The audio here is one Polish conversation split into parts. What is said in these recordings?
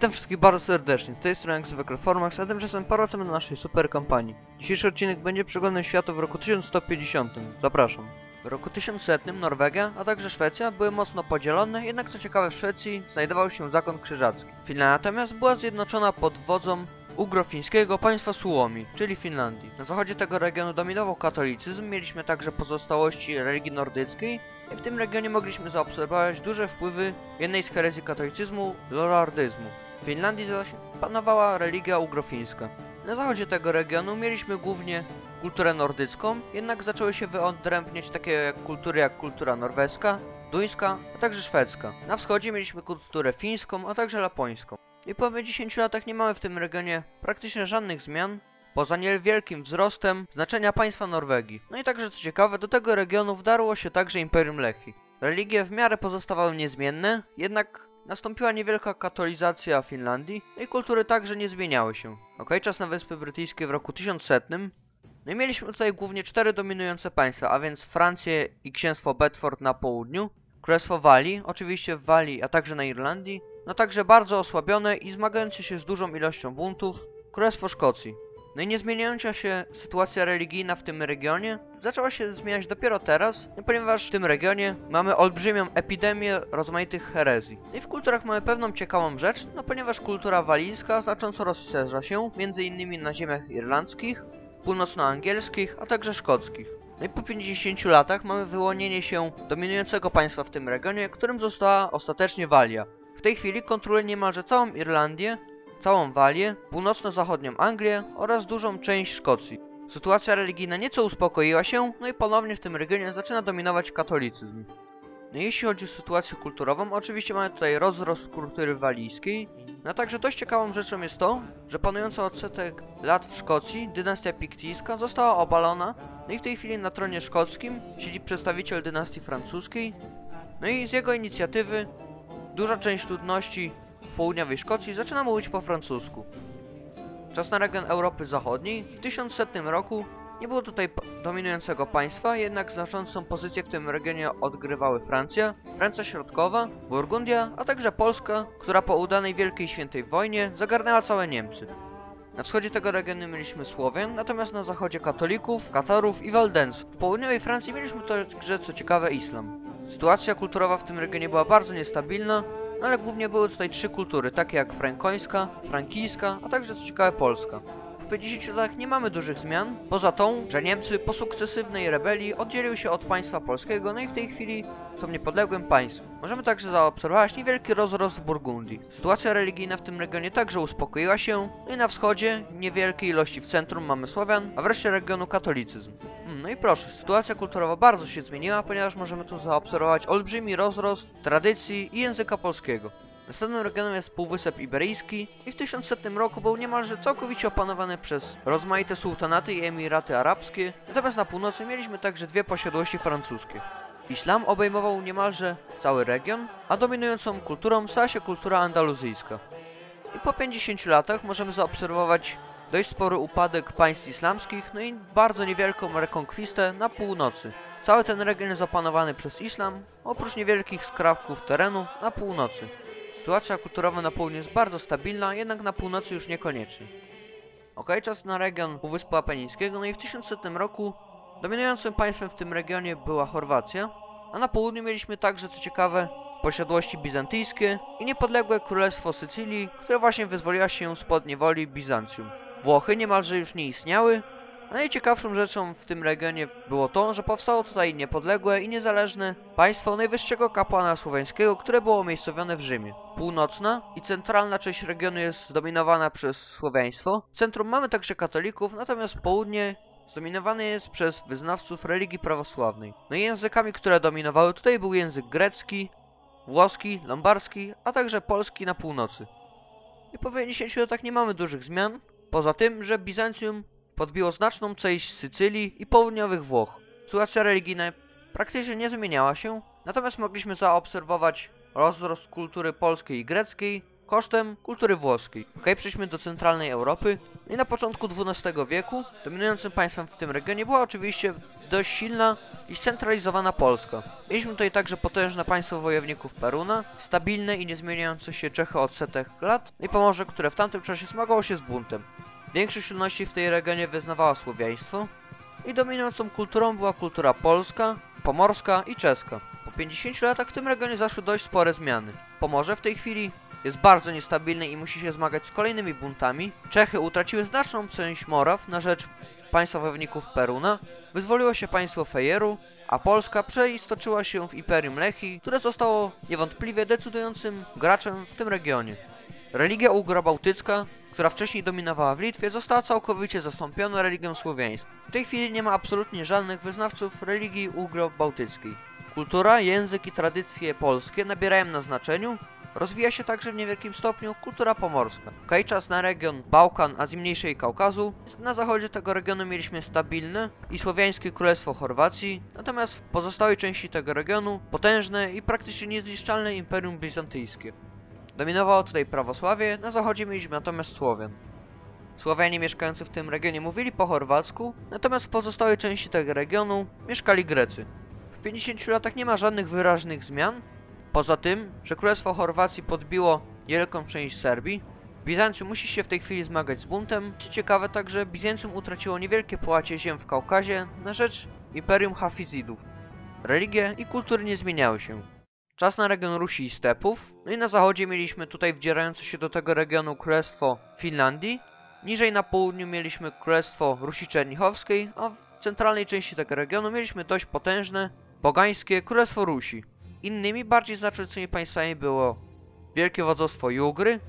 Witam wszystkich bardzo serdecznie, z tej strony jak zwykle Formax, a tymczasem powracamy do naszej super kampanii. Dzisiejszy odcinek będzie przeglądem świata w roku 1150. Zapraszam. W roku 1100 Norwegia, a także Szwecja były mocno podzielone, jednak co ciekawe w Szwecji znajdował się zakon krzyżacki. Finlandia natomiast była zjednoczona pod wodzą ugrofińskiego państwa Suomi, czyli Finlandii. Na zachodzie tego regionu dominował katolicyzm, mieliśmy także pozostałości religii nordyckiej i w tym regionie mogliśmy zaobserwować duże wpływy jednej z herezji katolicyzmu, lorardyzmu. W Finlandii zaś panowała religia ugrofińska. Na zachodzie tego regionu mieliśmy głównie kulturę nordycką, jednak zaczęły się wyodrębniać takie jak kultury jak kultura norweska, duńska, a także szwedzka. Na wschodzie mieliśmy kulturę fińską, a także lapońską. I po 10 latach nie mamy w tym regionie praktycznie żadnych zmian, poza niewielkim wzrostem znaczenia państwa Norwegii. No i także co ciekawe, do tego regionu wdarło się także Imperium Lechi. Religie w miarę pozostawały niezmienne, jednak nastąpiła niewielka katolizacja Finlandii, i kultury także nie zmieniały się. Ok, czas na Wyspy Brytyjskie w roku 1100. No i mieliśmy tutaj głównie cztery dominujące państwa, a więc Francję i księstwo Bedford na południu, Królestwo Walii, oczywiście w Walii, a także na Irlandii, no także bardzo osłabione i zmagające się z dużą ilością buntów, Królestwo Szkocji. No i niezmieniająca się sytuacja religijna w tym regionie zaczęła się zmieniać dopiero teraz, no ponieważ w tym regionie mamy olbrzymią epidemię rozmaitych herezji. No i w kulturach mamy pewną ciekawą rzecz, no ponieważ kultura walijska znacząco rozszerza się, innymi na ziemiach irlandzkich, północnoangielskich, a także szkockich. No i po 50 latach mamy wyłonienie się dominującego państwa w tym regionie, którym została ostatecznie Walia. W tej chwili kontroluje niemalże całą Irlandię, całą Walię, północno-zachodnią Anglię oraz dużą część Szkocji. Sytuacja religijna nieco uspokoiła się, no i ponownie w tym regionie zaczyna dominować katolicyzm. No jeśli chodzi o sytuację kulturową, oczywiście mamy tutaj rozrost kultury walijskiej, no także dość ciekawą rzeczą jest to, że panująca od setek lat w Szkocji dynastia piktyjska została obalona, no i w tej chwili na tronie szkockim siedzi przedstawiciel dynastii francuskiej, no i z jego inicjatywy duża część ludności w południowej Szkocji zaczyna mówić po francusku. Czas na region Europy Zachodniej. W 1100 roku nie było tutaj dominującego państwa, jednak znaczącą pozycję w tym regionie odgrywały Francja, Francja Środkowa, Burgundia, a także Polska, która po udanej Wielkiej Świętej Wojnie zagarnęła całe Niemcy. Na wschodzie tego regionu mieliśmy Słowian, natomiast na zachodzie katolików, Katarów i Waldensów. W południowej Francji mieliśmy także, co ciekawe, islam. Sytuacja kulturowa w tym regionie była bardzo niestabilna, no ale głównie były tutaj trzy kultury, takie jak frankońska, frankijska, a także co ciekawe polska. Po 50 latach nie mamy dużych zmian, poza tą, że Niemcy po sukcesywnej rebelii oddzieliły się od państwa polskiego, no i w tej chwili są niepodległym państwem. Możemy także zaobserwować niewielki rozrost w Burgundii. Sytuacja religijna w tym regionie także uspokoiła się, no i na wschodzie niewielkie ilości w centrum mamy Słowian, a wreszcie regionu katolicyzm. Hmm, no i proszę, sytuacja kulturowa bardzo się zmieniła, ponieważ możemy tu zaobserwować olbrzymi rozrost tradycji i języka polskiego. Następnym regionem jest Półwysep Iberyjski i w 1100 roku był niemalże całkowicie opanowany przez rozmaite sułtanaty i emiraty arabskie, natomiast na północy mieliśmy także dwie posiadłości francuskie. Islam obejmował niemalże cały region, a dominującą kulturą stała się kultura andaluzyjska. I po 50 latach możemy zaobserwować dość spory upadek państw islamskich, no i bardzo niewielką rekonkwistę na północy. Cały ten region jest opanowany przez islam, oprócz niewielkich skrawków terenu na północy. Sytuacja kulturowa na południu jest bardzo stabilna, jednak na północy już niekoniecznie. Ok, czas na region Półwyspu Apenińskiego, no i w 1100 roku dominującym państwem w tym regionie była Chorwacja, a na południu mieliśmy także, co ciekawe, posiadłości bizantyjskie i niepodległe Królestwo Sycylii, które właśnie wyzwoliła się spod niewoli Bizancjum. Włochy niemalże już nie istniały, najciekawszą rzeczą w tym regionie było to, że powstało tutaj niepodległe i niezależne państwo najwyższego kapłana słoweńskiego, które było umiejscowione w Rzymie. Północna i centralna część regionu jest zdominowana przez słowiaństwo. W centrum mamy także katolików, natomiast południe zdominowane jest przez wyznawców religii prawosławnej. No i językami, które dominowały tutaj był język grecki, włoski, lombarski, a także polski na północy. I po 50 latach nie mamy dużych zmian, poza tym, że Bizancjum podbiło znaczną część Sycylii i południowych Włoch. Sytuacja religijna praktycznie nie zmieniała się, natomiast mogliśmy zaobserwować rozrost kultury polskiej i greckiej, kosztem kultury włoskiej. Okej, przejdźmy do centralnej Europy. I na początku XII wieku dominującym państwem w tym regionie była oczywiście dość silna i scentralizowana Polska. Mieliśmy tutaj także potężne państwo wojowników Peruna, stabilne i niezmieniające się Czechy od setek lat i Pomorze, które w tamtym czasie zmagało się z buntem. Większość ludności w tej regionie wyznawała słowiaństwo i dominującą kulturą była kultura polska, pomorska i czeska. Po 50 latach w tym regionie zaszły dość spore zmiany. Pomorze w tej chwili jest bardzo niestabilne i musi się zmagać z kolejnymi buntami. Czechy utraciły znaczną część Moraw na rzecz państwa wojowników Peruna, wyzwoliło się państwo Fejeru, a Polska przeistoczyła się w Imperium Lechii, które zostało niewątpliwie decydującym graczem w tym regionie. Religia ugro-bałtycka, która wcześniej dominowała w Litwie, została całkowicie zastąpiona religią słowiańską. W tej chwili nie ma absolutnie żadnych wyznawców religii ugro-bałtyckiej. Kultura, język i tradycje polskie nabierają na znaczeniu, Rozwija się także w niewielkim stopniu kultura pomorska. Okej, czas na region Bałkan, Azji Mniejszej i Kaukazu. Na zachodzie tego regionu mieliśmy stabilne i słowiańskie królestwo Chorwacji, natomiast w pozostałej części tego regionu potężne i praktycznie niezniszczalne Imperium Bizantyjskie. Dominowało tutaj prawosławie, na zachodzie mieliśmy natomiast Słowian. Słowianie mieszkający w tym regionie mówili po chorwacku, natomiast w pozostałej części tego regionu mieszkali Grecy. W 50 latach nie ma żadnych wyraźnych zmian, Poza tym, że Królestwo Chorwacji podbiło wielką część Serbii, Bizancjum musi się w tej chwili zmagać z buntem. Co ciekawe także, Bizancjum utraciło niewielkie połacie ziem w Kaukazie na rzecz Imperium Hafizidów. Religie i kultury nie zmieniały się. Czas na region Rusi i Stepów. No i na zachodzie mieliśmy tutaj wdzierające się do tego regionu Królestwo Finlandii. Niżej na południu mieliśmy Królestwo Rusi Czernichowskiej, a w centralnej części tego regionu mieliśmy dość potężne, pogańskie Królestwo Rusi. Innymi bardziej znaczącymi państwami było Wielkie Wodzostwo Jugry,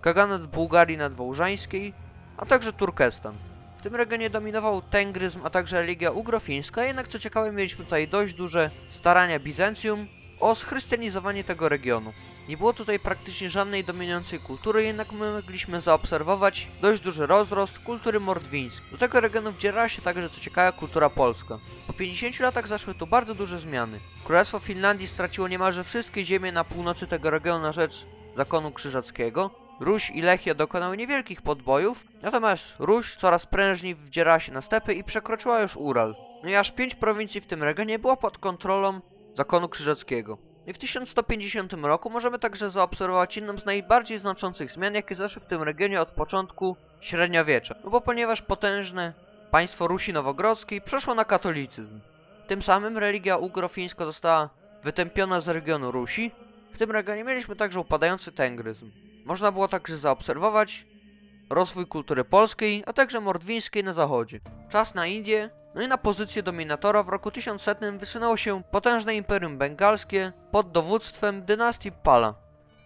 Kaganat Bułgarii Nadwołżańskiej, a także Turkestan. W tym regionie dominował tengryzm, a także religia ugrofińska, jednak co ciekawe mieliśmy tutaj dość duże starania Bizancjum o schrystianizowanie tego regionu. Nie było tutaj praktycznie żadnej dominującej kultury, jednak my mogliśmy zaobserwować dość duży rozrost kultury mordwińskiej. Do tego regionu wdzierała się także, co ciekawe, kultura polska. Po 50 latach zaszły tu bardzo duże zmiany. Królestwo Finlandii straciło niemalże wszystkie ziemie na północy tego regionu na rzecz zakonu krzyżackiego. Ruś i Lechia dokonały niewielkich podbojów, natomiast Ruś coraz prężniej wdzierała się na stepy i przekroczyła już Ural. No i aż pięć prowincji w tym regionie było pod kontrolą zakonu krzyżackiego. I w 1150 roku możemy także zaobserwować jedną z najbardziej znaczących zmian, jakie zaszły w tym regionie od początku średniowiecza. No bo ponieważ potężne państwo Rusi Nowogrodzkiej przeszło na katolicyzm. Tym samym religia ugrofińska została wytępiona z regionu Rusi. W tym regionie mieliśmy także upadający tengryzm. Można było także zaobserwować rozwój kultury polskiej, a także mordwińskiej na zachodzie. Czas na Indię no i na pozycję dominatora w roku 1100 wysunęło się potężne Imperium Bengalskie pod dowództwem dynastii Pala.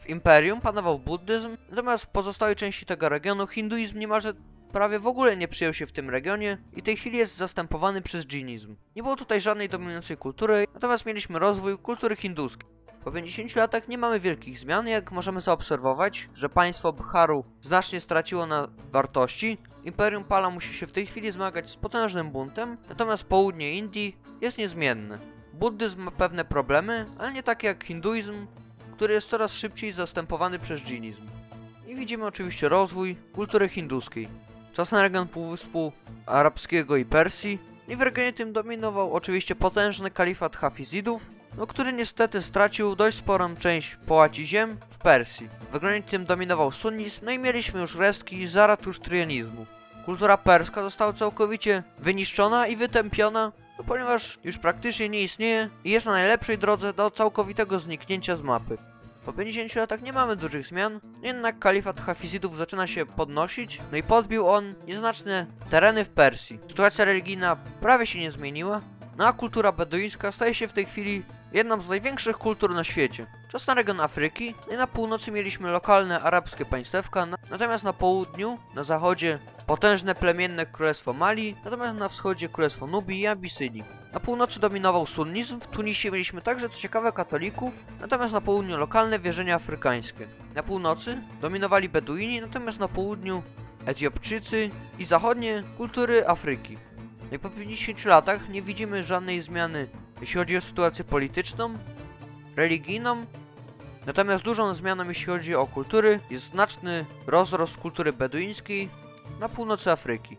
W imperium panował buddyzm, natomiast w pozostałej części tego regionu hinduizm niemalże prawie w ogóle nie przyjął się w tym regionie i w tej chwili jest zastępowany przez dżinizm. Nie było tutaj żadnej dominującej kultury, natomiast mieliśmy rozwój kultury hinduskiej. Po 50 latach nie mamy wielkich zmian, jak możemy zaobserwować, że państwo Bharu znacznie straciło na wartości. Imperium Pala musi się w tej chwili zmagać z potężnym buntem, natomiast południe Indii jest niezmienne. Buddyzm ma pewne problemy, ale nie takie jak hinduizm, który jest coraz szybciej zastępowany przez dżinizm. I widzimy oczywiście rozwój kultury hinduskiej. Czas na region Półwyspu Arabskiego i Persji. I w regionie tym dominował oczywiście potężny kalifat Hafizidów, no który niestety stracił dość sporą część połaci ziem w Persji. W regionie tym dominował sunnizm, no i mieliśmy już resztki zaratusztrianizmu. Kultura perska została całkowicie wyniszczona i wytępiona, no ponieważ już praktycznie nie istnieje i jest na najlepszej drodze do całkowitego zniknięcia z mapy. Po 50 latach nie mamy dużych zmian, jednak kalifat Hafizidów zaczyna się podnosić, no i podbił on nieznaczne tereny w Persji. Sytuacja religijna prawie się nie zmieniła, no a kultura beduińska staje się w tej chwili jedną z największych kultur na świecie. Czas na region Afryki i na północy mieliśmy lokalne arabskie państewka, natomiast na południu, na zachodzie potężne plemienne królestwo Mali, natomiast na wschodzie królestwo Nubii i Abysynii. Na północy dominował sunnizm, w Tunisie mieliśmy także co ciekawe katolików, natomiast na południu lokalne wierzenia afrykańskie. Na północy dominowali Beduini, natomiast na południu Etiopczycy i zachodnie kultury Afryki. I po 50 latach nie widzimy żadnej zmiany, jeśli chodzi o sytuację polityczną, religijną Natomiast dużą zmianą jeśli chodzi o kultury jest znaczny rozrost kultury beduińskiej na północy Afryki.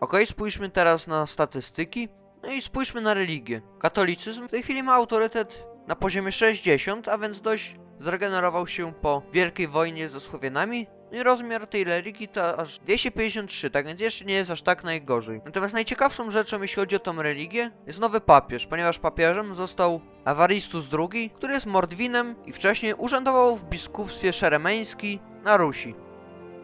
Ok, spójrzmy teraz na statystyki. No i spójrzmy na religię. Katolicyzm w tej chwili ma autorytet na poziomie 60, a więc dość zregenerował się po Wielkiej Wojnie ze Słowianami. I rozmiar tej religii to aż 253, tak więc jeszcze nie jest aż tak najgorzej. Natomiast najciekawszą rzeczą, jeśli chodzi o tą religię, jest nowy papież, ponieważ papieżem został Awaristus II, który jest Mordwinem i wcześniej urzędował w biskupstwie szeremeński na Rusi.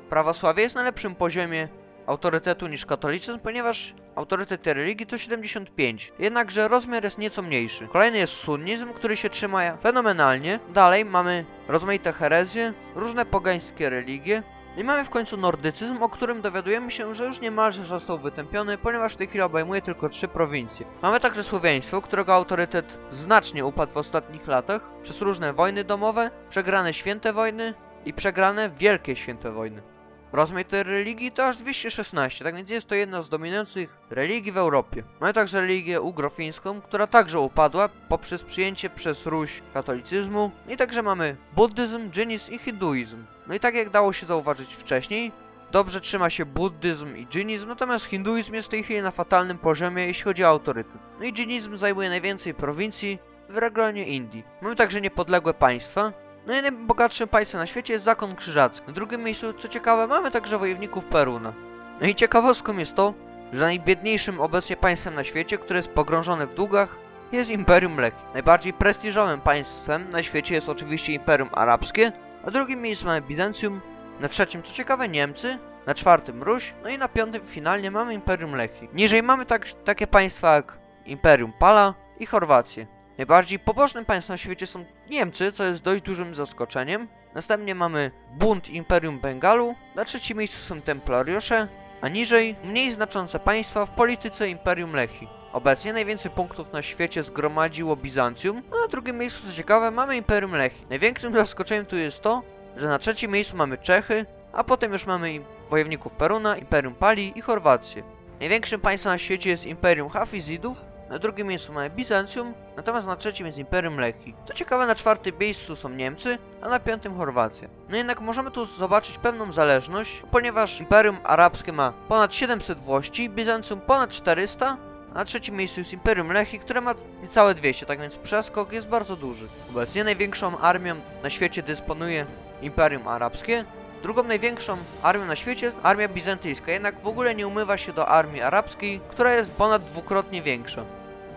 Prawosławie jest na lepszym poziomie autorytetu niż katolicyzm, ponieważ autorytet religii to 75, jednakże rozmiar jest nieco mniejszy. Kolejny jest sunnizm, który się trzyma fenomenalnie. Dalej mamy rozmaite herezje, różne pogańskie religie. I mamy w końcu nordycyzm, o którym dowiadujemy się, że już niemalże został wytępiony, ponieważ w tej chwili obejmuje tylko trzy prowincje. Mamy także słowiaństwo, którego autorytet znacznie upadł w ostatnich latach przez różne wojny domowe, przegrane święte wojny i przegrane wielkie święte wojny. Rozmiar religii to aż 216, tak więc jest to jedna z dominujących religii w Europie. Mamy także religię ugrofińską, która także upadła poprzez przyjęcie przez Ruś katolicyzmu. I także mamy buddyzm, dżinizm i hinduizm. No i tak jak dało się zauważyć wcześniej, dobrze trzyma się buddyzm i dżinizm, natomiast hinduizm jest w tej chwili na fatalnym poziomie, jeśli chodzi o autorytet. No i dżinizm zajmuje najwięcej prowincji w regionie Indii. Mamy także niepodległe państwa, no i najbogatszym państwem na świecie jest zakon krzyżacki. Na drugim miejscu, co ciekawe, mamy także wojowników Peruna. No i ciekawostką jest to, że najbiedniejszym obecnie państwem na świecie, które jest pogrążone w długach, jest Imperium Mleki. Najbardziej prestiżowym państwem na świecie jest oczywiście Imperium Arabskie, na drugim miejscu mamy Bizancjum, na trzecim, co ciekawe, Niemcy, na czwartym Ruś, no i na piątym finalnie mamy Imperium Lechii. Niżej mamy tak, takie państwa jak Imperium Pala i Chorwację. Najbardziej pobożnym państwem na świecie są Niemcy, co jest dość dużym zaskoczeniem. Następnie mamy bunt Imperium Bengalu, na trzecim miejscu są Templariusze, a niżej mniej znaczące państwa w polityce Imperium Lechii. Obecnie najwięcej punktów na świecie zgromadziło Bizancjum, a na drugim miejscu, co ciekawe, mamy Imperium Lechii. Największym zaskoczeniem tu jest to, że na trzecim miejscu mamy Czechy, a potem już mamy wojowników Peruna, Imperium Pali i Chorwację. Największym państwem na świecie jest Imperium Hafizidów, na drugim miejscu mamy Bizancjum, natomiast na trzecim jest Imperium Lechii. Co ciekawe, na czwartym miejscu są Niemcy, a na piątym Chorwacja. No jednak możemy tu zobaczyć pewną zależność, ponieważ Imperium Arabskie ma ponad 700 włości, Bizancjum ponad 400, a na trzecim miejscu jest Imperium Lechii, które ma niecałe 200, tak więc przeskok jest bardzo duży. Obecnie największą armią na świecie dysponuje Imperium Arabskie, Drugą największą armią na świecie jest armia bizantyjska, jednak w ogóle nie umywa się do armii arabskiej, która jest ponad dwukrotnie większa.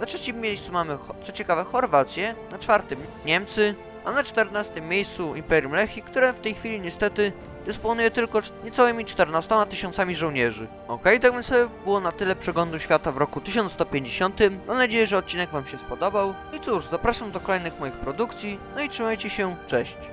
Na trzecim miejscu mamy, co ciekawe, Chorwację, na czwartym Niemcy, a na czternastym miejscu Imperium Lechii, które w tej chwili niestety dysponuje tylko niecałymi 14 tysiącami żołnierzy. Okej, tak więc to było na tyle przeglądu świata w roku 1150. Mam nadzieję, że odcinek Wam się spodobał. I cóż, zapraszam do kolejnych moich produkcji, no i trzymajcie się, cześć!